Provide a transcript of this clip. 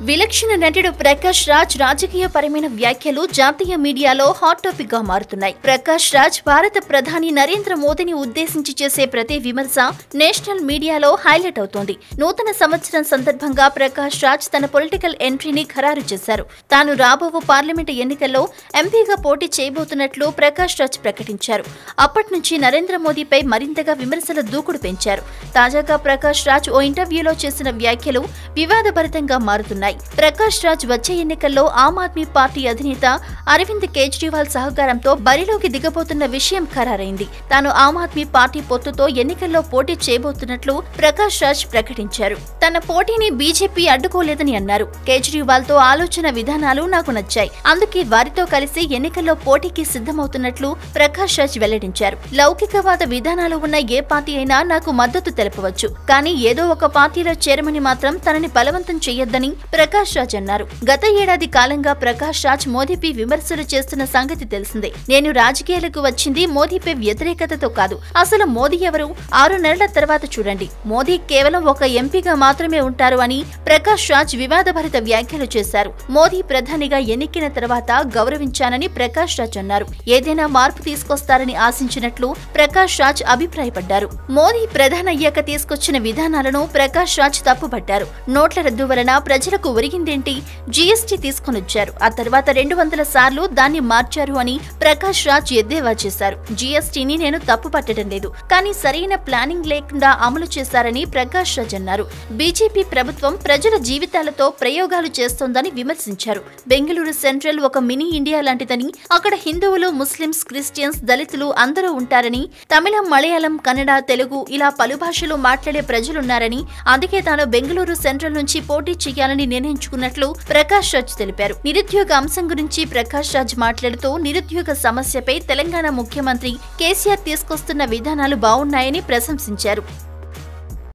విలక్షణ నటుడు ప్రకాష్ రాజ్ రాజకీయ పరమైన వ్యాఖ్యలు జాతీయ మీడియాలో హాట్ టాపిక్గా మారుతున్నాయి. ప్రకాష్ రాజ్ భారత ప్రధాని నరేంద్ర మోదీని ఉద్దేశించి చేసే ప్రతి విమర్శ నేషనల్ మీడియాలో హైలైట్ అవుతోంది. నూతన సంవత్సరం సందర్భంగా ప్రకాష్ రాజ్ తన పొలిటికల్ ఎంట్రీని ఖరారు చేశారు. తాను రాబోవు పార్లమెంటు ఎన్నికల్లో ఎంపీగా పోటీ చేయబోతున్నట్లు ప్రకాష్ రాజ్ ప్రకటించారు. అప్పటి నుంచి నరేంద్ర మోదీపై మరింతగా విమర్శల దూకుడు పెంచారు. తాజాగా ప్రకాష్ రాజ్ ఓ ఇంటర్వ్యూలో చేసిన వ్యాఖ్యలు వివాదభరితంగా మారుతున్నాయి. ప్రకాష్ రాజ్ వచ్చే ఎన్నికల్లో ఆమ్ ఆద్మీ పార్టీ అధినేత అరవింద్ కేజ్రీవాల్ సహకారంతో బరిలోకి దిగబోతున్న విషయం ఖరారైంది. తాను ఆమ్ ఆద్మీ పార్టీ పొత్తుతో ఎన్నికల్లో పోటీ చేయబోతున్నట్లు ప్రకాష్ రాజ్ ప్రకటించారు. తన పోటీని బీజేపీ అడ్డుకోలేదని అన్నారు. కేజ్రీవాల్తో ఆలోచన విధానాలు నాకు నచ్చాయి. అందుకే వారితో కలిసి ఎన్నికల్లో పోటీకి సిద్ధమవుతున్నట్లు ప్రకాష్ రాజ్ వెల్లడించారు. లౌకికవాద విధానాలు ఉన్న ఏ పార్టీ అయినా నాకు మద్దతు తెలపవచ్చు. కానీ ఏదో ఒక పార్టీలో చేరమని మాత్రం తనని బలవంతం చేయొద్దని ప్రకాష్ రాజ్ అన్నారు. గత ఏడాది కాలంగా ప్రకాష్ రాజ్ మోదీపై విమర్శలు చేస్తున్న సంగతి తెలిసిందే. నేను రాజకీయాలకు వచ్చింది మోదీపై వ్యతిరేకతతో కాదు. అసలు మోదీ ఎవరు? ఆరు నెలల తర్వాత చూడండి. మోదీ కేవలం ఒక ఎంపీగా మాత్రమే ఉంటారు అని ప్రకాష్ రాజ్ వివాదభరిత వ్యాఖ్యలు చేశారు. మోదీ ప్రధానిగా ఎన్నికైన తర్వాత గౌరవించానని ప్రకాష్ రాజ్ అన్నారు. ఏదైనా మార్పు తీసుకొస్తారని ఆశించినట్లు ప్రకాష్ రాజ్ అభిప్రాయపడ్డారు. మోదీ ప్రధానయ్యాక తీసుకొచ్చిన విధానాలను ప్రకాష్ రాజ్ తప్పుపట్టారు. నోట్ల రద్దు వలన ప్రజలకు ఒరిగిందేంటి? జీఎస్టీ తీసుకొనొచ్చారు ఆ తర్వాత రెండు వందల సార్లు దాన్ని మార్చారు అని ప్రకాష్ రాజ్ ఎద్దేవా చేశారు. జీఎస్టీని నేను తప్పు పట్టడం లేదు. కానీ సరైన ప్లానింగ్ లేకుండా అమలు చేశారని ప్రకాష్ రాజ్ అన్నారు. బీజేపీ ప్రభుత్వం ప్రజల జీవితాలతో ప్రయోగాలు చేస్తోందని విమర్శించారు. బెంగళూరు సెంట్రల్ ఒక మినీ ఇండియా లాంటిదని అక్కడ హిందువులు ముస్లిమ్స్ క్రిస్టియన్స్ దళితులు అందరూ ఉంటారని తమిళం మలయాళం కన్నడ తెలుగు ఇలా పలు భాషలు మాట్లాడే ప్రజలున్నారని అందుకే తాను బెంగళూరు సెంట్రల్ నుంచి పోటీ చేయాలని నిర్ణయించుకున్నట్లు ప్రకాష్ రాజ్ తెలిపారు. నిరుద్యోగ అంశం గురించి ప్రకాష్ రాజ్ మాట్లాడుతూ నిరుద్యోగ సమస్యపై తెలంగాణ ముఖ్యమంత్రి కేసీఆర్ తీసుకొస్తున్న విధానాలు బాగున్నాయని ప్రశంసించారు.